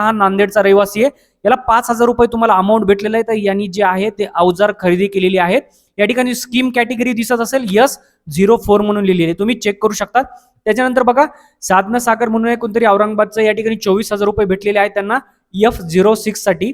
हा नांदेडचा रहिवासी आहे. याला पाच हजार रुपये तुम्हाला अमाऊंट भेटलेला आहे. तर यांनी जे आहे ते अवजार खरेदी केलेली आहेत. या ठिकाणी स्कीम कॅटेगरी दिसत असेल. यस झिरो फोर म्हणून लिहिलेली आहे. तुम्ही चेक करू शकता. त्याच्यानंतर बघा साधना सागर म्हणून कोणतरी औरंगाबादचं या ठिकाणी चोवीस हजार रुपये भेटलेले आहेत त्यांना. एफ झिरो सिक्ससाठी.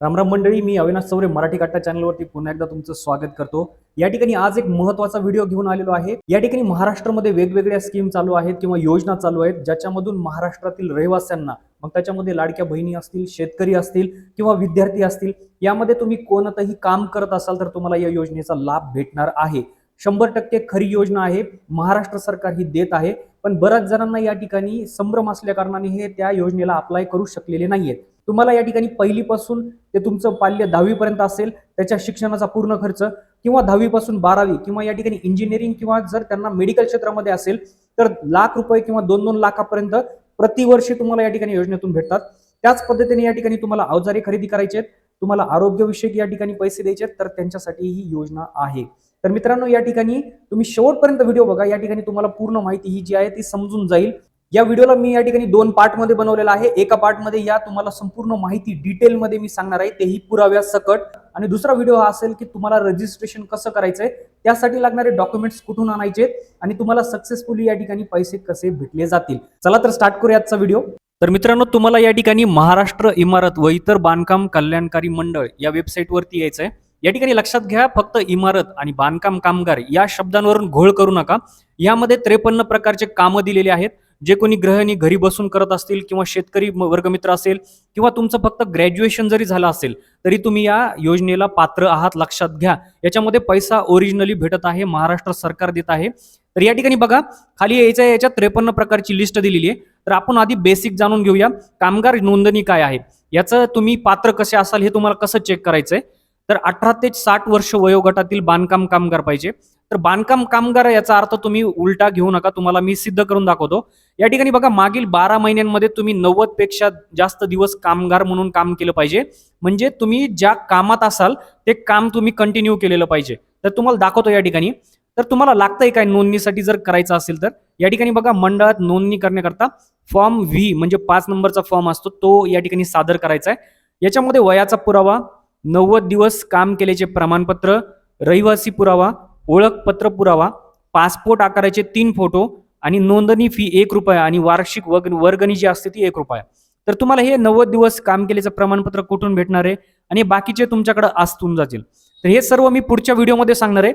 रामराम मंडळी मी अविनाश चौरे मराठी कट्टा चॅनलवरती पुन्हा एकदा तुमचं स्वागत करतो. या ठिकाणी आज एक महत्त्वाचा व्हिडिओ घेऊन आलेलो आहे. या ठिकाणी महाराष्ट्रामध्ये वेगवेगळ्या स्कीम चालू आहेत किंवा योजना चालू आहेत ज्याच्यामधून महाराष्ट्रातील रहिवाशांना मग त्याच्यामध्ये लाडक्या बहिणी असतील शेतकरी असतील किंवा विद्यार्थी असतील यामध्ये तुम्ही कोणतंही काम करत असाल तर तुम्हाला या योजनेचा लाभ भेटणार आहे. शंभर टक्के खरी योजना आहे महाराष्ट्र सरकार ही देत आहे पण बऱ्याच जणांना या ठिकाणी संभ्रम असल्या कारणाने हे त्या योजनेला अप्लाय करू शकलेले नाहीयेत. तुम्हाला या ठिकाणी पहिलीपासून ते तुमचं पाल्य दहावीपर्यंत असेल त्याच्या शिक्षणाचा पूर्ण खर्च किंवा दहावीपासून बारावी किंवा या ठिकाणी इंजिनिअरिंग किंवा जर त्यांना मेडिकल क्षेत्रामध्ये असेल तर लाख रुपये किंवा दोन दोन लाखापर्यंत प्रतिवर्षी तुम्हाला या ठिकाणी योजनेतून भेटतात. त्याच पद्धतीने या ठिकाणी तुम्हाला अवजारे खरेदी करायचे आहेत. तुम्हाला आरोग्यविषयक या ठिकाणी पैसे द्यायचे आहेत. तर त्यांच्यासाठी ही योजना आहे. तर मित्रांनो या ठिकाणी तुम्ही शेवटपर्यंत व्हिडिओ बघा. या ठिकाणी तुम्हाला पूर्ण माहिती ही जी आहे ती समजून जाईल. या व्हिडिओला मी या ठिकाणी दोन पार्टमध्ये बनवलेला आहे. एका पार्टमध्ये या तुम्हाला संपूर्ण माहिती डिटेल मध्ये मी सांगणार आहे. तेही पुराव्या सकट. आणि दुसरा व्हिडिओ हा असेल की तुम्हाला रजिस्ट्रेशन कसं करायचंय त्यासाठी लागणारे डॉक्युमेंट्स कुठून आणायचे आणि तुम्हाला सक्सेसफुली या ठिकाणी पैसे कसे भेटले जातील. चला तर स्टार्ट करूया आजचा व्हिडिओ तर मित्रांनो तुम्हाला या ठिकाणी महाराष्ट्र इमारत व इतर बांधकाम कल्याणकारी मंडळ या वेबसाईटवरती यायचंय. या ठिकाणी लक्षात घ्या फक्त इमारत आणि बांधकाम कामगार या शब्दांवरून घोळ करू नका. यामध्ये त्रेपन्न प्रकारचे कामं दिलेले आहेत. जे कोणी गृहिणी घरी बसून करत असतील किंवा शेतकरी वर्गमित्र असेल किंवा तुमचं फक्त ग्रॅज्युएशन जरी झालं असेल तरी तुम्ही या योजनेला पात्र आहात लक्षात घ्या. याच्यामध्ये पैसा ओरिजिनली भेटत आहे महाराष्ट्र सरकार देत आहे. तर या ठिकाणी बघा खाली यायच्या याच्या त्रेपन्न प्रकारची लिस्ट दिलेली आहे. तर आपण आधी बेसिक जाणून घेऊया. कामगार नोंदणी काय आहे? याचं तुम्ही पात्र कसे असाल हे तुम्हाला कसं चेक करायचंय? तर अठरा ते साठ वर्ष वयोगटातील बांधकाम कामगार पाहिजे. तर बांधकाम कामगार याचा अर्थ तुम्ही उलटा घेऊ नका तुम्हाला मी सिद्ध करून दाखवतो. या ठिकाणी बघा मागील बारा महिन्यांमध्ये तुम्ही नव्वदपेक्षा जास्त दिवस कामगार म्हणून काम केलं पाहिजे. म्हणजे तुम्ही ज्या कामात असाल ते काम तुम्ही कंटिन्यू केलेलं पाहिजे. तर तुम्हाला दाखवतो या ठिकाणी. तर तुम्हाला लागतंय काय नोंदणीसाठी जर करायचं असेल तर? या ठिकाणी बघा मंडळात नोंदणी करण्याकरता फॉर्म व्ही म्हणजे पाच नंबरचा फॉर्म असतो तो या ठिकाणी सादर करायचा आहे. याच्यामध्ये वयाचा पुरावा नव्वद दिवस काम केल्याचे प्रमाणपत्र रहिवासी पुरावा ओळखपत्र पुरावा पासपोर्ट आकाराचे तीन फोटो आणि नोंदणी फी एक रुपया आणि वार्षिक वर्ग वर्गणी जी असते ती एक रुपया. तर तुम्हाला हे नव्वद दिवस काम केल्याचं प्रमाणपत्र कुठून भेटणार आहे आणि बाकीचे तुमच्याकडे आस्तून जातील. तर हे सर्व मी पुढच्या व्हिडिओमध्ये सांगणार आहे.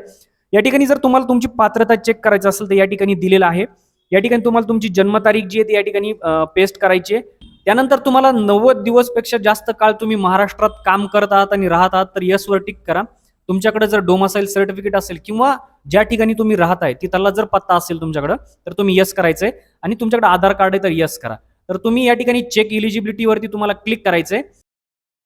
या ठिकाणी जर तुम्हाला तुमची पात्रता चेक करायचं असेल तर या ठिकाणी दिलेलं आहे. या ठिकाणी तुम्हाला तुमची जन्मतारीख जी आहे ती या ठिकाणी पेस्ट करायची आहे. त्यानंतर तुम्हाला नव्वद दिवसपेक्षा जास्त काळ तुम्ही महाराष्ट्रात काम करत आहात आणि राहत आहात तर यसवर टिक करा. तुमच्याकडे जर डोमासाईल सर्टिफिकेट असेल किंवा ज्या ठिकाणी तुम्ही राहताय तिथला जर पत्ता असेल तुमच्याकडे तर तुम्ही यस करायचंय. आणि तुमच्याकडे आधार कार्ड आहे तर यस करा. तर तुम्ही या ठिकाणी चेक इलिजिबिलिटीवरती तुम्हाला क्लिक करायचंय.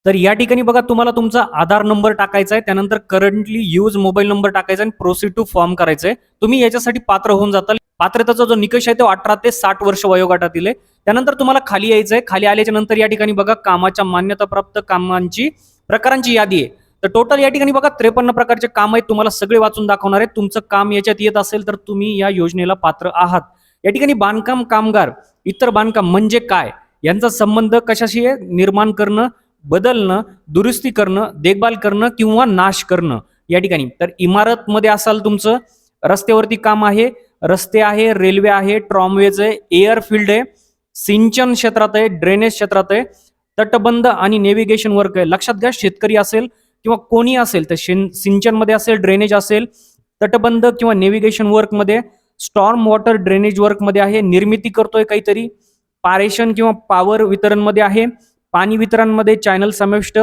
तर या ठिकाणी बघा तुम्हाला तुमचा आधार नंबर टाकायचा आहे त्यानंतर करंटली यूज मोबाईल नंबर टाकायचा आणि प्रोसीड टू फॉर्म करायचं आहे तुम्ही याच्यासाठी पात्र होऊन जाताल. पात्रतेचा जो निकष आहे तो अठरा ते साठ वर्ष वयोगटातील आहे. त्यानंतर तुम्हाला खाली यायचं आहे खाली आल्याच्यानंतर या ठिकाणी बघा कामाच्या मान्यताप्राप्त कामांची प्रकारांची यादी आहे. तर टोटल या ठिकाणी बघा त्रेपन्न प्रकारचे काम आहेत तुम्हाला सगळे वाचून दाखवणार आहे तुमचं काम याच्यात येत असेल तर तुम्ही या योजनेला पात्र आहात. या ठिकाणी बांधकाम कामगार इतर बांधकाम म्हणजे काय? यांचा संबंध कशाशी आहे? निर्माण करणं बदलणं दुरुस्ती करणं देखभाल करणं किंवा नाश करणं. या ठिकाणी. तर इमारतमध्ये असाल तुमचं रस्त्यावरती काम आहे. रस्ते आहे रेल्वे आहे ट्रॉमवेज आहे एअरफील्ड आहे सिंचन क्षेत्रात आहे ड्रेनेज क्षेत्रात आहे तटबंध आणि नेव्हिगेशन वर्क आहे. लक्षात घ्या शेतकरी असेल किंवा कोणी असेल तर सिंचनमध्ये असेल ड्रेनेज असेल तटबंध किंवा नेव्हिगेशन वर्कमध्ये स्टॉर्म वॉटर ड्रेनेज वर्कमध्ये आहे निर्मिती करतोय काहीतरी पारेषण किंवा पॉवर वितरणमध्ये आहे पाणी वितरणमध्ये चॅनल समाविष्ट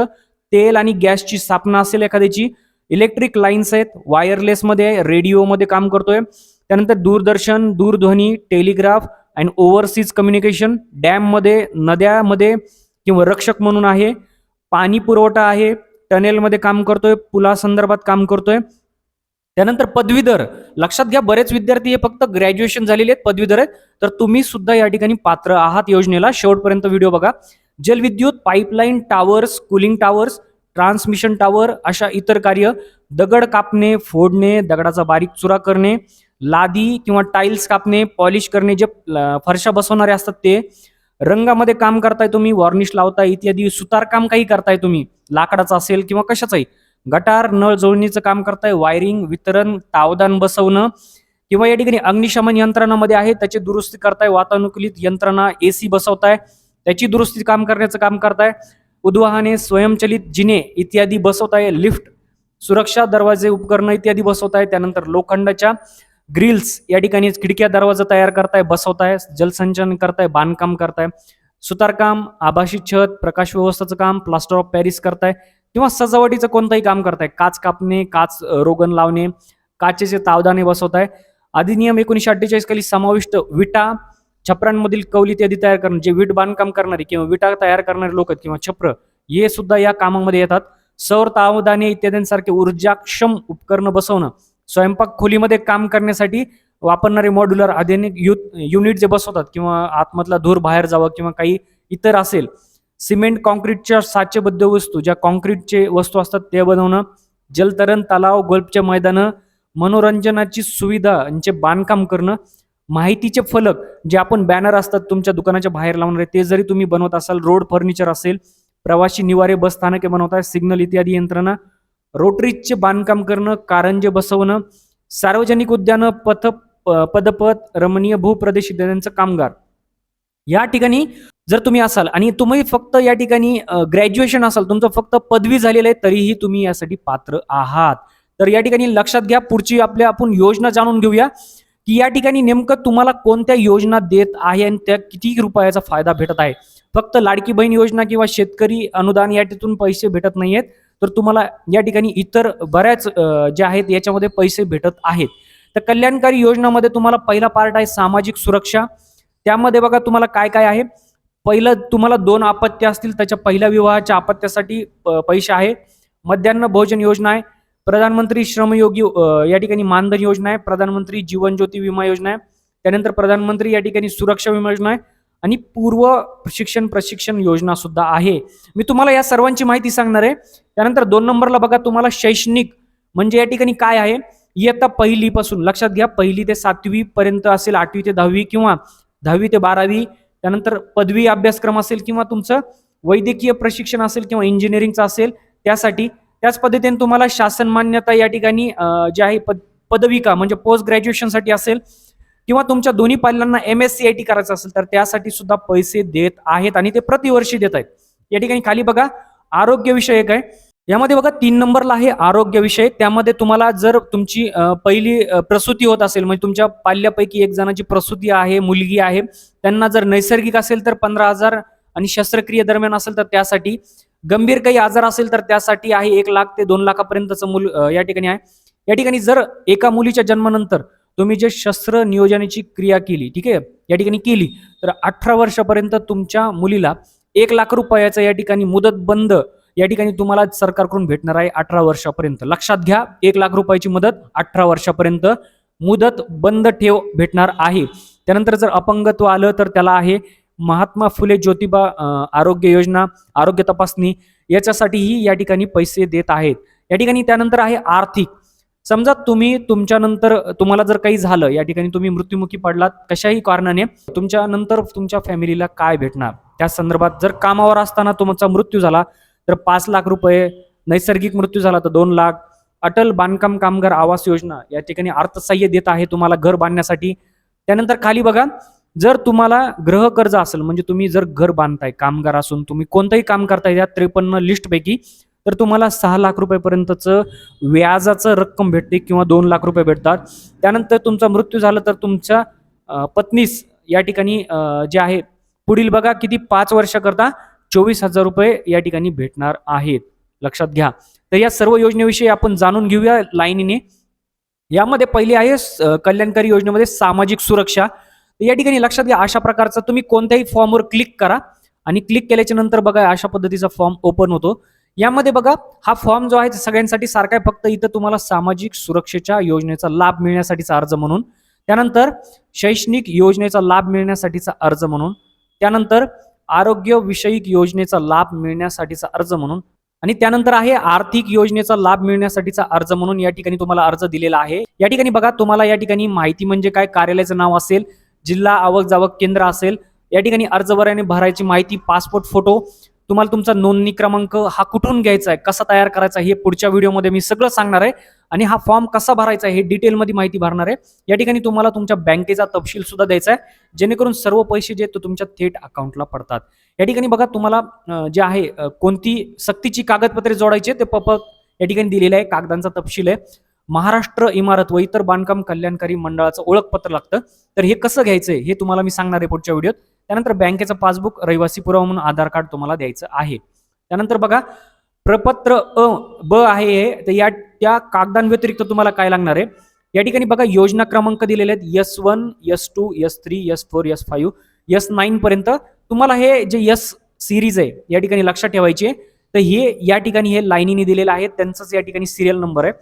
तेल आणि गॅसची स्थापना असेल एखाद्याची इलेक्ट्रिक लाईन्स आहेत वायरलेसमध्ये आहे रेडिओमध्ये काम करतोय त्यानंतर दूरदर्शन दूरध्वनी टेलिग्राफ अँड ओव्हरसीज कम्युनिकेशन डॅममध्ये नद्यामध्ये किंवा रक्षक म्हणून आहे पाणी पुरवठा आहे टनेलमध्ये काम करतोय पुलासंदर्भात काम करतोय. त्यानंतर पदवीधर. लक्षात घ्या बरेच विद्यार्थी हे फक्त ग्रॅज्युएशन झालेले आहेत पदवीधर आहेत. तर तुम्ही सुद्धा या ठिकाणी पात्र आहात योजनेला. शेवटपर्यंत व्हिडिओ बघा. जलविद्युत pipeline towers cooling towers transmission tower अशा इतर कार्य. दगड कापणे फोडणे दगडाचा बारीक चुरा करणे लादी किंवा टाईल्स कापणे पॉलिश करणे जे फरशा बसवणारे असतात ते. रंगामध्ये काम करताय तुम्ही वॉर्निश लावताय इत्यादी सुतारकाम काही करताय तुम्ही लाकडाचं असेल किंवा कशाचंही. गटार नळ जोडणीचं काम करताय वायरिंग वितरण तावदान बसवणं किंवा या ठिकाणी अग्निशमन यंत्रणामध्ये आहे त्याची दुरुस्ती करताय वातानुकूलित यंत्रणा एसी बसवताय त्याची दुरुस्ती काम करण्याचं काम करताय उद्वाहने स्वयंचलित जिने इत्यादी बसवताय लिफ्ट सुरक्षा दरवाजे उपकरणं इत्यादी बसवताय त्यानंतर लोखंडाच्या ग्रिल्स या ठिकाणी खिडक्या दरवाजा तयार करताय बसवताय जलसंचन करताय बांधकाम करताय. सुतारकाम आभासी छत प्रकाश व्यवस्थाचं काम प्लास्टर ऑफ पॅरिस करताय किंवा सजावटीचं कोणतंही काम करताय. काच कापणे काच रोगण रोगन लावणे काचेचे तावदाने बसवताय. अधिनियम एकोणीशे अठ्ठेचाळीस खाली समाविष्ट विटा छपरांमधील कवलित इत्यादी तयार करणं जे वीट बांधकाम करणारे किंवा विटा तयार करणारे लोक आहेत किंवा छप्र हे सुद्धा या कामामध्ये येतात. सौर तावदाने इत्यादींसारखे ऊर्जाक्षम उपकरणं बसवणं स्वयंपाक खोलीमध्ये काम करण्यासाठी वापरणारे मॉड्युलर आधुनिक यु युनिट जे बसवतात किंवा आतमधला धूर बाहेर जावं किंवा काही इतर असेल सिमेंट कॉन्क्रीटच्या साचेबद्ध वस्तू ज्या कॉन्क्रीटचे वस्तू असतात ते बनवणं जलतरण तलाव गोल्फचे मैदानं मनोरंजनाची सुविधा यांचे बांधकाम करणं माहितीचे फलक जे आपण बॅनर असतात तुमच्या दुकानाच्या बाहेर लावणारे ते जरी तुम्ही बनवत असाल रोड फर्निचर असेल प्रवासी निवारे बस स्थानके बनवताय सिग्नल इत्यादी यंत्रणा रोटरीजचे बांधकाम करणं कारंजे बसवणं सार्वजनिक उद्यानं पथ पदपथ रमणीय भूप्रदेश देण्याचं कामगार. या ठिकाणी जर तुम्ही असाल आणि तुम्ही फक्त या ठिकाणी ग्रॅज्युएशन असाल तुमचं फक्त पदवी झालेलं आहे तरीही तुम्ही यासाठी पात्र आहात. तर या ठिकाणी लक्षात घ्या पुढची आपल्या आपण योजना जाणून घेऊया की या ठिकाणी नेमकं तुम्हाला कोणत्या योजना देत आहे आणि त्या किती रुपयाचा फायदा भेटत आहे. फक्त लाडकी बहीण योजना किंवा शेतकरी अनुदान यातून पैसे भेटत नाहीयेत. तर तुम्हाला या ठिकाणी इतर बऱ्याच जे ज्या आहेत याच्यामध्ये पैसे भेटत आहेत. तर कल्याणकारी योजनामध्ये तुम्हाला पहिला पार्ट आहे सामाजिक सुरक्षा. त्यामध्ये बघा तुम्हाला काय काय आहे. पहिलं तुम्हाला दोन अपत्य असतील त्याच्या पहिल्या विवाहाच्या अपत्यासाठी पैसे आहे. मध्यान्ह भोजन योजना आहे. प्रधानमंत्री श्रमयोगी या ठिकाणी मानधन योजना आहे. प्रधानमंत्री जीवन ज्योती विमा योजना आहे. त्यानंतर प्रधानमंत्री या ठिकाणी सुरक्षा विमा योजना आहे. आणि पूर्व शिक्षण प्रशिक्षण योजना सुद्धा आहे. मी तुम्हाला या सर्वांची माहिती सांगणार आहे. त्यानंतर दोन नंबरला बघा तुम्हाला शैक्षणिक म्हणजे या ठिकाणी काय आहे? इयत्ता पहिलीपासून. लक्षात घ्या पहिली ते सातवी पर्यंत असेल आठवी ते दहावी किंवा दहावी ते बारावी त्यानंतर पदवी अभ्यासक्रम असेल किंवा तुमचं वैद्यकीय प्रशिक्षण असेल किंवा इंजिनिअरिंगचं असेल त्यासाठी त्याच पद्धतीने तुम्हाला शासन मान्यता या ठिकाणी जे आहे पद पदविका म्हणजे पोस्ट ग्रॅज्युएशनसाठी असेल किंवा तुमच्या दोन्ही पाल्यांना M S C I T करायचं असेल तर त्यासाठी सुद्धा पैसे देत आहेत आणि ते प्रतिवर्षी देत आहेत. या ठिकाणी खाली बघा आरोग्य विषयक आहे. यामध्ये बघा तीन नंबरला आहे आरोग्य विषय. त्यामध्ये तुम्हाला जर तुमची पहिली प्रसूती होत असेल म्हणजे तुमच्या पाल्यापैकी एक जणाची प्रसूती आहे मुलगी आहे त्यांना जर नैसर्गिक असेल तर पंधरा हजार आणि शस्त्रक्रिये दरम्यान असेल तर त्यासाठी. गंभीर काही आजार असेल तर त्यासाठी आहे एक लाख ते दोन लाखापर्यंतचं मूल या ठिकाणी आहे. या ठिकाणी जर एका मुलीच्या जन्मानंतर तुम्ही जे शस्त्र नियोजनाची क्रिया केली ठीक आहे या ठिकाणी केली तर अठरा वर्षापर्यंत तुमच्या मुलीला एक लाख रुपयाचं या ठिकाणी मुदत बंद या ठिकाणी तुम्हाला सरकारकडून भेटणार आहे अठरा वर्षापर्यंत. लक्षात घ्या एक लाख रुपयाची मदत अठरा वर्षापर्यंत मुदत बंद ठेव भेटणार आहे. त्यानंतर जर अपंगत्व आलं तर त्याला आहे महात्मा फुले ज्योतिबा आरोग्य योजना आरोग्य तपासणी याच्यासाठीही या ठिकाणी पैसे देत आहेत. या ठिकाणी त्यानंतर आहे आर्थिक. समजा तुम्ही तुमच्यानंतर तुम्हाला जर काही झालं या ठिकाणी तुम्ही मृत्युमुखी पडलात कशाही कारणाने तुमच्या नंतर तुमच्या फॅमिलीला काय भेटणार? त्या संदर्भात जर कामावर असताना तुमचा मृत्यू झाला तर पाच लाख रुपये नैसर्गिक मृत्यू झाला तर दोन लाख. अटल बांधकाम कामगार आवास योजना या ठिकाणी अर्थसहाय्य देत आहे तुम्हाला घर बांधण्यासाठी. त्यानंतर खाली बघा जर तुम्हाला ग्रह कर्ज असेल म्हणजे तुम्ही जर घर बांधताय कामगार असून तुम्ही कोणतंही काम करताय या त्रेपन्न लिस्टपैकी तर तुम्हाला सहा लाख रुपयेपर्यंतचं व्याजाचं रक्कम भेटते किंवा दोन लाख रुपये भेटतात. त्यानंतर तुमचा मृत्यू झाला तर तुमच्या पत्नीस या ठिकाणी जे आहे पुढील बघा किती पाच वर्षाकरता चोवीस हजार रुपये या ठिकाणी भेटणार आहेत. लक्षात घ्या. तर या सर्व योजनेविषयी आपण जाणून घेऊया लाईनीने. यामध्ये पहिली आहे स- कल्याणकारी योजनेमध्ये सामाजिक सुरक्षा. या ठिकाणी लक्षात घ्या अशा प्रकारचा तुम्ही कोणत्याही फॉर्मवर क्लिक करा आणि क्लिक केल्याच्यानंतर बघा अशा पद्धतीचा फॉर्म ओपन होतो. यामध्ये बघा हा फॉर्म जो आहे सगळ्यांसाठी सारखा आहे फक्त इथं तुम्हाला सामाजिक सुरक्षेच्या योजनेचा लाभ मिळण्यासाठीचा अर्ज म्हणून. त्यानंतर शैक्षणिक योजनेचा लाभ मिळण्यासाठीचा अर्ज म्हणून. त्यानंतर आरोग्यविषयक योजनेचा लाभ मिळण्यासाठीचा अर्ज म्हणून. आणि त्यानंतर आहे आर्थिक योजनेचा लाभ मिळण्यासाठीचा अर्ज म्हणून या ठिकाणी तुम्हाला अर्ज दिलेला आहे. या ठिकाणी बघा तुम्हाला या ठिकाणी माहिती म्हणजे काय कार्यालयाचं नाव असेल जिल्हा आवक जावक केंद्र असेल या ठिकाणी अर्ज भरायची माहिती पासपोर्ट फोटो तुम्हाला तुमचा नोंदणी क्रमांक हा कुठून घ्यायचा आहे कसा तयार करायचा हे पुढच्या व्हिडिओमध्ये मी सगळं सांगणार आहे. आणि हा फॉर्म कसा भरायचा आहे हे डिटेलमध्ये माहिती भरणार आहे. या ठिकाणी तुम्हाला तुमच्या बँकेचा तपशील सुद्धा द्यायचा आहे जेणेकरून सर्व पैसे जे तो तुमच्या थेट अकाउंटला पडतात. या ठिकाणी बघा तुम्हाला जे आहे कोणती सक्तीची कागदपत्रे जोडायचे ते पप या ठिकाणी दिलेलं आहे कागदांचा तपशील आहे. महाराष्ट्र इमारत व इतर बांधकाम कल्याणकारी मंडळाचं ओळखपत्र लागतं. तर हे कसं घ्यायचंय हे तुम्हाला मी सांगणार आहे पुढच्या व्हिडिओत. त्यानंतर बँकेचं पासबुक रहिवासी पुरावा म्हणून आधार कार्ड तुम्हाला द्यायचं आहे. त्यानंतर बघा प्रपत्र अ ब आहे हे तर या त्या कागदांव्यतिरिक्त तुम्हाला काय लागणार आहे? या ठिकाणी बघा योजना क्रमांक दिलेले आहेत S one S two S three S four S five S nine पर्यंत. तुम्हाला हे जे यस सिरीज आहे या ठिकाणी लक्षात ठेवायची आहे. तर हे या ठिकाणी हे लाईनीने दिलेलं आहे त्यांचंच या ठिकाणी सिरियल नंबर आहे.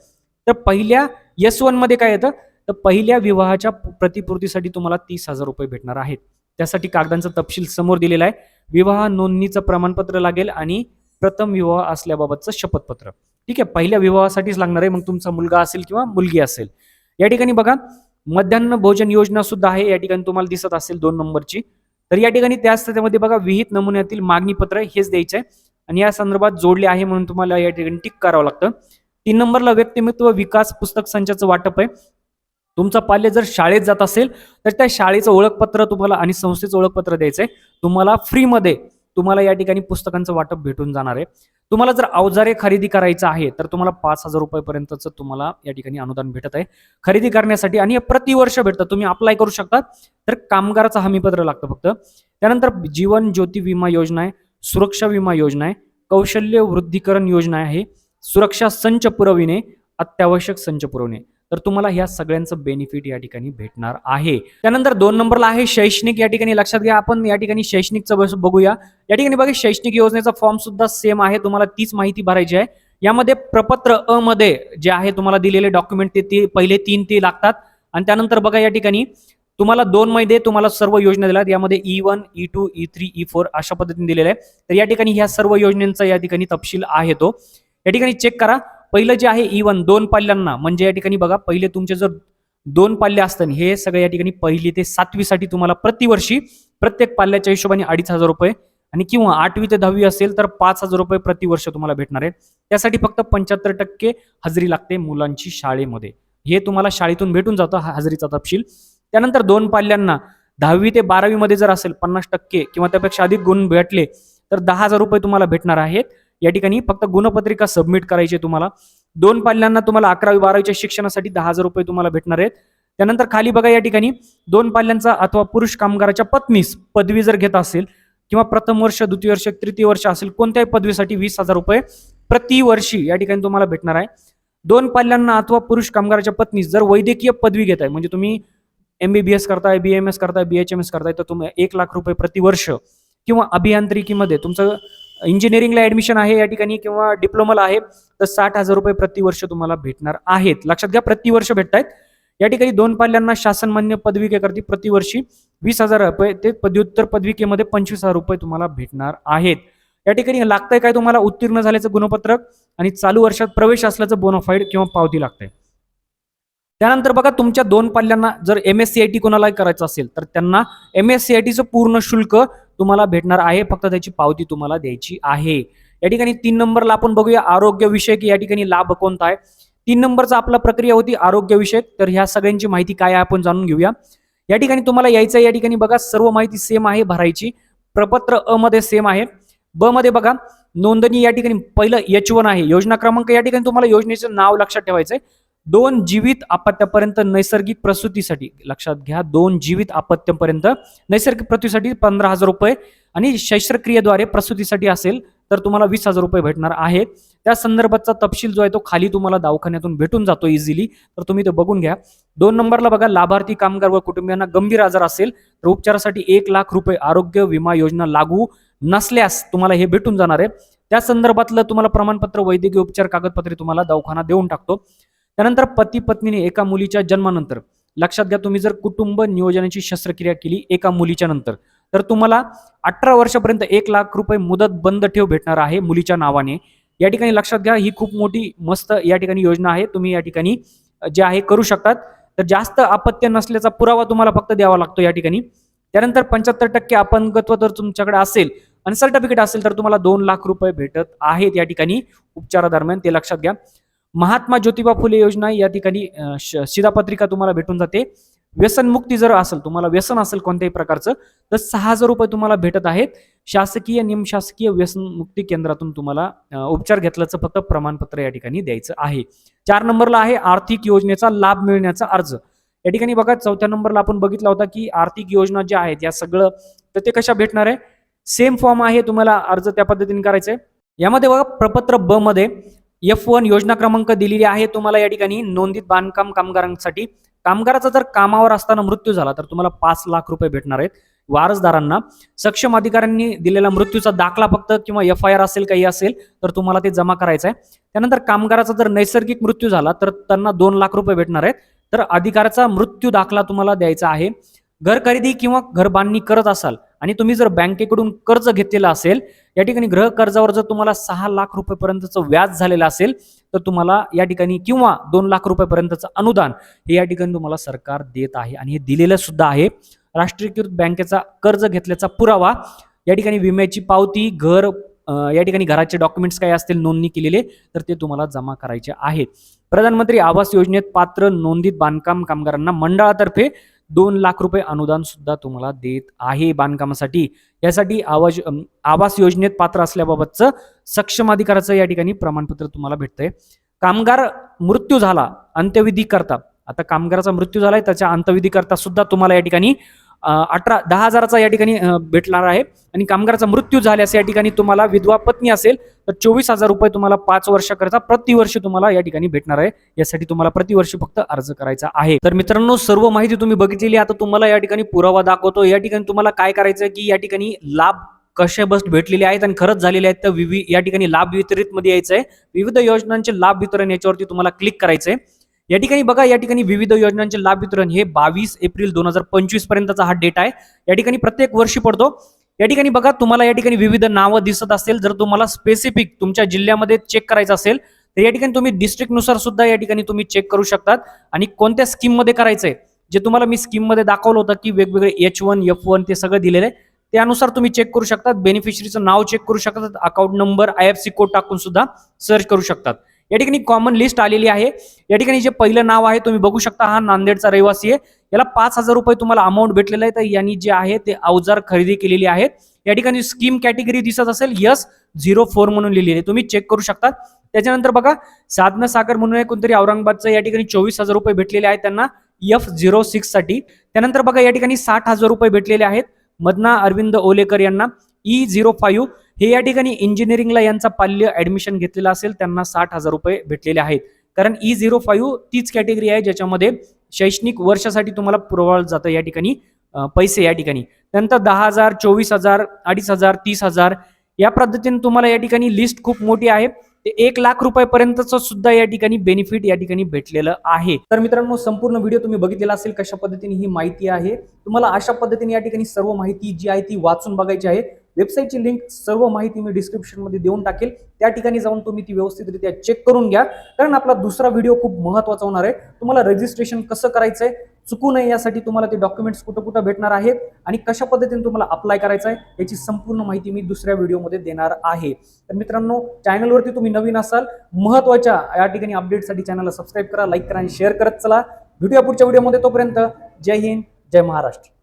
तर पहिल्या यस वनमध्ये काय येतं? तर पहिल्या विवाहाच्या प्रतिपूर्तीसाठी तुम्हाला तीस हजार रुपये भेटणार आहेत. त्यासाठी कागदांचा तपशील समोर दिलेला आहे. विवाह नोंदणीचं प्रमाणपत्र लागेल आणि प्रथम विवाह असल्याबाबतचं शपथपत्र. ठीक आहे पहिल्या विवाहासाठीच लागणार आहे. मग तुमचा मुलगा असेल किंवा मुलगी असेल. या ठिकाणी बघा मध्यान्ह भोजन योजना सुद्धा आहे. या ठिकाणी तुम्हाला दिसत असेल दोन नंबरची. तर या ठिकाणी त्याच स्थितीमध्ये बघा विहित नमुन्यातील मागणी पत्र हेच द्यायचं आहे आणि या संदर्भात जोडले आहे म्हणून तुम्हाला या ठिकाणी टिक करावं लागतं. तीन नंबरला व्यक्तिमत्व विकास पुस्तक संचाचं वाटप आहे. तुमचा पाल्य जर शाळेत जात असेल तर त्या शाळेचं ओळखपत्र तुम्हाला आणि संस्थेचं ओळखपत्र द्यायचं आहे तुम्हाला फ्रीमध्ये तुम्हाला या ठिकाणी पुस्तकांचं वाटप भेटून जाणार आहे. तुम्हाला जर अवजारे खरेदी करायचं आहे तर तुम्हाला पाच हजार रुपयापर्यंतचं तुम्हाला या ठिकाणी अनुदान भेटत आहे. खरेदी करण्यासाठी आणि हे प्रतिवर्ष भेटतं तुम्ही अप्लाय करू शकता. तर कामगाराचं हमीपत्र लागतं फक्त. त्यानंतर जीवन ज्योती विमा योजना आहे सुरक्षा विमा योजना आहे कौशल्य वृद्धीकरण योजना आहे सुरक्षा संच पुरविणे अत्यावश्यक संच पुरवणे. तर तुम्हाला ह्या सगळ्यांचं बेनिफिट या ठिकाणी भेटणार आहे. त्यानंतर दोन नंबरला आहे शैक्षणिक या ठिकाणी लक्षात घ्या आपण या ठिकाणी शैक्षणिकचं बघूया. या ठिकाणी बघा शैक्षणिक योजनेचा फॉर्म सुद्धा सेम आहे तुम्हाला तीच माहिती भरायची आहे. यामध्ये प्रपत्र अ मध्ये जे आहे तुम्हाला दिलेले डॉक्युमेंट ते ती पहिले तीन ते लागतात. आणि त्यानंतर बघा या ठिकाणी तुम्हाला दोन मध्ये तुम्हाला सर्व योजना दिल्यात. यामध्ये E one E two E three E four अशा पद्धतीने दिलेल्या आहे. तर या ठिकाणी ह्या सर्व योजनांचा या ठिकाणी तपशील आहे तो. या ठिकाणी चेक करा. पहिलं जे आहे इवन दोन पाल्यांना म्हणजे या ठिकाणी बघा पहिले तुमचे जर दोन पाल्य असतात हे सगळे या ठिकाणी पहिली ते सातवीसाठी तुम्हाला प्रतिवर्षी प्रत्येक पाल्याच्या हिशोबाने अडीच हजार रुपये आणि किंवा आठवी ते दहावी असेल तर पाच हजार रुपये प्रतिवर्ष तुम्हाला भेटणार आहेत त्यासाठी फक्त पंच्याहत्तर टक्के हजेरी लागते मुलांची शाळेमध्ये. हे तुम्हाला शाळेतून भेटून जातं हजेरीचा तपशील. त्यानंतर दोन पाल्यांना दहावी ते बारावीमध्ये जर असेल पन्नास टक्के किंवा त्यापेक्षा अधिक गुण भेटले तर दहा हजार रुपये तुम्हाला भेटणार आहेत. या ठिकाणी फक्त गुणपत्रिका सबमिट करायची आहे तुम्हाला. दोन पाल्यांना तुम्हाला अकरावी बारावीच्या शिक्षणासाठी दहा हजार रुपये तुम्हाला भेटणार आहेत. त्यानंतर खाली बघा या ठिकाणी दोन पाल्यांचा अथवा पुरुष कामगाराच्या पत्नीस पदवी जर घेत असेल किंवा प्रथम वर्ष द्वितीय वर्ष तृतीय वर्ष असेल कोणत्याही पदवीसाठी वीस हजार रुपये प्रतिवर्षी या ठिकाणी तुम्हाला भेटणार आहे. दोन पाल्यांना अथवा पुरुष कामगाराच्या पत्नीस जर वैद्यकीय पदवी घेत आहे म्हणजे तुम्ही एमबीबीएस करताय बी एम एस करताय बी एच एम एस करताय तर तुम्ही एक लाख रुपये प्रतिवर्ष किंवा अभियांत्रिकीमध्ये तुमचं इंजिनिअरिंगला ऍडमिशन आहे या ठिकाणी किंवा डिप्लोमाला आहे तर साठ हजार रुपये प्रतिवर्ष तुम्हाला भेटणार आहेत. लक्षात घ्या प्रतिवर्ष भेटतायत. या ठिकाणी दोन पाल्यांना शासनमान्य पदविकेकरती प्रतिवर्षी वीस हजार रुपये ते पदव्युत्तर पदविकेमध्ये पंचवीस हजार रुपये तुम्हाला भेटणार आहेत. या ठिकाणी लागतंय काय तुम्हाला? उत्तीर्ण झाल्याचं गुणपत्रक आणि चालू वर्षात प्रवेश असल्याचं बोनाफाईड किंवा पावती लागतंय. त्यानंतर बघा तुमच्या दोन पाल्यांना जर M S C I T कोणाला करायचं असेल तर त्यांना एम एस सी आय टीचं पूर्ण शुल्क तुम्हाला भेटणार आहे. फक्त त्याची पावती तुम्हाला द्यायची आहे. या ठिकाणी तीन नंबरला आपण बघूया आरोग्य विषयक. या ठिकाणी लाभ कोणता आहे? तीन नंबरचा आपला प्रक्रिया होती आरोग्य विषयक. तर ह्या सगळ्यांची माहिती काय आहे आपण जाणून घेऊया. या ठिकाणी तुम्हाला यायचं या ठिकाणी बघा सर्व माहिती सेम आहे भरायची. प्रपत्र अ मध्ये सेम आहे. ब मध्ये बघा नोंदणी या ठिकाणी पहिलं एच वन आहे. योजना क्रमांक या ठिकाणी तुम्हाला योजनेचं नाव लक्षात ठेवायचं आहे दोन जीवित आपत्यापर्यंत नैसर्गिक प्रसूतीसाठी लक्षात घ्या दोन जीवित आपत्यापर्यंत नैसर्गिक प्रसूतीसाठी पंधरा हजार रुपये आणि शस्त्रक्रियेद्वारे प्रसूतीसाठी असेल तर तुम्हाला वीस हजार रुपये भेटणार आहे. त्या संदर्भातचा तपशील जो आहे तो खाली तुम्हाला दवाखान्यातून भेटून जातो इझिली तर तुम्ही ते बघून घ्या. दोन नंबरला बघा लाभार्थी कामगार व कुटुंबियांना गंभीर आजार असेल तर उपचारासाठी एक लाख रुपये आरोग्य विमा योजना लागू नसल्यास तुम्हाला हे भेटून जाणार आहे. त्या संदर्भातलं तुम्हाला प्रमाणपत्र वैद्यकीय उपचार कागदपत्रे तुम्हाला दवाखाना देऊन टाकतो. त्यानंतर पती पत्नीने एका मुलीच्या जन्मानंतर लक्षात घ्या तुम्ही जर कुटुंब नियोजनाची शस्त्रक्रिया केली एका मुलीच्या नंतर तर तुम्हाला अठरा वर्षापर्यंत एक लाख रुपये मुदत बंद ठेव भेटणार आहे मुलीच्या नावाने. या ठिकाणी लक्षात घ्या ही खूप मोठी मस्त या ठिकाणी योजना आहे. तुम्ही या ठिकाणी जे आहे करू शकतात. तर जास्त अपत्य नसल्याचा पुरावा तुम्हाला फक्त द्यावा लागतो या ठिकाणी. त्यानंतर पंच्याहत्तर टक्के अपंगत्व जर तुमच्याकडे असेल आणि सर्टिफिकेट असेल तर तुम्हाला दोन लाख रुपये भेटत आहेत या ठिकाणी उपचारादरम्यान ते लक्षात घ्या. महात्मा ज्योतिबा फुले योजना या ठिकाणी श- शिधापत्रिका तुम्हाला भेटून जाते. व्यसनमुक्ती जर असेल तुम्हाला व्यसन असेल कोणत्याही प्रकारचं तर सहा हजार रुपये तुम्हाला भेटत आहेत. शासकीय निमशासकीय व्यसनमुक्ती केंद्रातून तुम्हाला उपचार घेतल्याचं फक्त प्रमाणपत्र या ठिकाणी द्यायचं आहे. चार नंबरला आहे आर्थिक योजनेचा लाभ मिळण्याचा अर्ज. या ठिकाणी बघा चौथ्या नंबरला आपण बघितला होता की आर्थिक योजना ज्या आहेत या सगळं तर ते कशा भेटणार आहे? सेम फॉर्म आहे तुम्हाला अर्ज त्या पद्धतीने करायचा आहे यामध्ये बघा प्रपत्र ब मध्ये एफ वन योजना क्रमांक दिलेली आहे तुम्हाला या ठिकाणी नोंदीत बांधकाम कामगारांसाठी. कामगाराचा जर कामावर असताना मृत्यू झाला तर तुम्हाला पाच लाख रुपये भेटणार आहेत वारसदारांना. सक्षम अधिकाऱ्यांनी दिलेला मृत्यूचा दाखला फक्त किंवा एफ आय आर असेल काही असेल तर तुम्हाला ते जमा करायचं आहे त्यानंतर कामगाराचा जर नैसर्गिक मृत्यू झाला तर त्यांना दोन लाख रुपये भेटणार आहेत. तर अधिकाराचा मृत्यू दाखला तुम्हाला द्यायचा आहे. घर खरेदी किंवा घर बांधणी करत असाल आणि तुम्ही जर बँकेकडून कर्ज घेतलेलं असेल या ठिकाणी गृह कर्जावर जर तुम्हाला सहा लाख रुपयेपर्यंतचं व्याज झालेलं असेल तर तुम्हाला या ठिकाणी किंवा दोन लाख रुपयेपर्यंतचं अनुदान हे या ठिकाणी तुम्हाला सरकार देत आहे आणि हे दिलेलं सुद्धा आहे. राष्ट्रीयकृत बँकेचा कर्ज घेतल्याचा पुरावा या ठिकाणी विम्याची पावती घर या ठिकाणी घराचे डॉक्युमेंट्स काय असतील नोंदणी केलेले तर ते तुम्हाला जमा करायचे आहेत. प्रधानमंत्री आवास योजनेत पात्र नोंदीत बांधकाम कामगारांना मंडळातर्फे दोन लाख रुपये अनुदान सुद्धा तुम्हाला देत आहे बांधकामासाठी. यासाठी आवाज आवास योजनेत पात्र असल्याबाबतचं सक्षम अधिकाराचं या ठिकाणी प्रमाणपत्र तुम्हाला भेटतंय. कामगार मृत्यू झाला अंत्यविधी करता. आता कामगाराचा मृत्यू झालाय त्याच्या अंत्यविधी करता सुद्धा तुम्हाला या ठिकाणी अठरा दहा हजाराचा या ठिकाणी भेटणार आहे. आणि कामगाराचा मृत्यू झाल्यास या ठिकाणी तुम्हाला विधवा पत्नी असेल तर चोवीस हजार रुपये तुम्हाला पाच वर्षाकरता प्रतिवर्षी तुम्हाला या ठिकाणी भेटणार आहे. यासाठी तुम्हाला प्रतिवर्षी फक्त अर्ज करायचा आहे. तर मित्रांनो सर्व माहिती तुम्ही बघितलेली आता तुम्हाला या ठिकाणी पुरावा दाखवतो. या ठिकाणी तुम्हाला काय करायचं आहे की या ठिकाणी लाभ कसे बस भेटलेले आहेत आणि खरंच झालेले आहेत तर विवि या ठिकाणी लाभ वितरित मध्ये यायचं आहे. विविध योजनांचे लाभ वितरण याच्यावरती तुम्हाला क्लिक करायचंय या ठिकाणी बघा या ठिकाणी विविध योजनांचे लाभ वितरण हे बावीस एप्रिल दोन हजार पंचवीस पर्यंतचा हा डेट आहे. या ठिकाणी प्रत्येक वर्षी पडतो. या ठिकाणी बघा तुम्हाला या ठिकाणी विविध नावं दिसत असेल जर तुम्हाला स्पेसिफिक तुमच्या जिल्ह्यामध्ये चेक करायचं असेल तर या ठिकाणी तुम्ही डिस्ट्रिक्टनुसार सुद्धा या ठिकाणी तुम्ही चेक करू शकतात. आणि कोणत्या स्कीममध्ये करायचंय? जे तुम्हाला मी स्कीममध्ये दाखवलं होतं की वेगवेगळे एच वन एफ वन ते सगळं दिलेलं आहे. त्यानुसार तुम्ही चेक करू शकतात. बेनिफिशरीचं नाव चेक करू शकतात. Account number I F C code टाकून सुद्धा सर्च करू शकतात. या ठिकाणी कॉमन लिस्ट आलेली आहे. या ठिकाणी जे पहिलं नाव आहे तुम्ही बघू शकता हा नांदेडचा रहिवासी आहे. याला पाच हजार रुपये तुम्हाला अमाऊंट भेटलेलं आहे. तर यांनी जे आहे ते अवजार खरेदी केलेली आहेत. या ठिकाणी स्कीम कॅटेगरी दिसत असेल यस झिरो फोर म्हणून लिहिलेली आहे. तुम्ही चेक करू शकता. त्याच्यानंतर बघा साधना सागर म्हणून कोणतरी औरंगाबादचं या ठिकाणी चोवीस हजार रुपये भेटलेले आहेत त्यांना एफ झिरो सिक्ससाठी. त्यानंतर बघा या ठिकाणी साठ हजार रुपये भेटलेले आहेत. मदना अरविंद ओलेकर यांना ई झिरो फाईव्ह हे या ठिकाणी इंजिनिअरिंगला यांचा पाल्य ऍडमिशन घेतलेला असेल त्यांना साठ हजार रुपये भेटलेले आहेत. कारण ई झिरो फाईव्ह तीच कॅटेगरी आहे ज्याच्यामध्ये शैक्षणिक वर्षासाठी तुम्हाला पुरवलं जातं या ठिकाणी पैसे या ठिकाणी. नंतर दहा हजार चोवीस हजार अडीच हजार तीस हजार या पद्धतीने तुम्हाला या ठिकाणी लिस्ट खूप मोठी आहे. ते एक लाख रुपयापर्यंतचं सुद्धा या ठिकाणी बेनिफिट या ठिकाणी भेटलेलं आहे. तर मित्रांनो संपूर्ण व्हिडिओ तुम्ही बघितलेला असेल कशा पद्धतीने ही माहिती आहे. तुम्हाला अशा पद्धतीने या ठिकाणी सर्व माहिती जी आहे ती वाचून बघायची आहे. वेबसाईटची लिंक सर्व माहिती मी डिस्क्रिप्शनमध्ये देऊन टाकेल. त्या ठिकाणी जाऊन तुम्ही ती व्यवस्थितरित्या चेक करून घ्या. कारण आपला दुसरा व्हिडिओ खूप महत्त्वाचा होणार आहे. तुम्हाला रजिस्ट्रेशन कसं करायचं आहे चुकू नये यासाठी तुम्हाला ते डॉक्युमेंट्स कुठं कुठं भेटणार आहेत आणि कशा पद्धतीने तुम्हाला अप्लाय करायचं आहे याची संपूर्ण माहिती मी दुसऱ्या व्हिडिओमध्ये देणार आहे. तर मित्रांनो चॅनलवरती तुम्ही नवीन असाल महत्त्वाच्या या ठिकाणी अपडेटसाठी चॅनलला सबस्क्राईब करा लाईक करा आणि शेअर करत चला. भेटूया पुढच्या व्हिडिओमध्ये तोपर्यंत. जय हिंद जय महाराष्ट्र.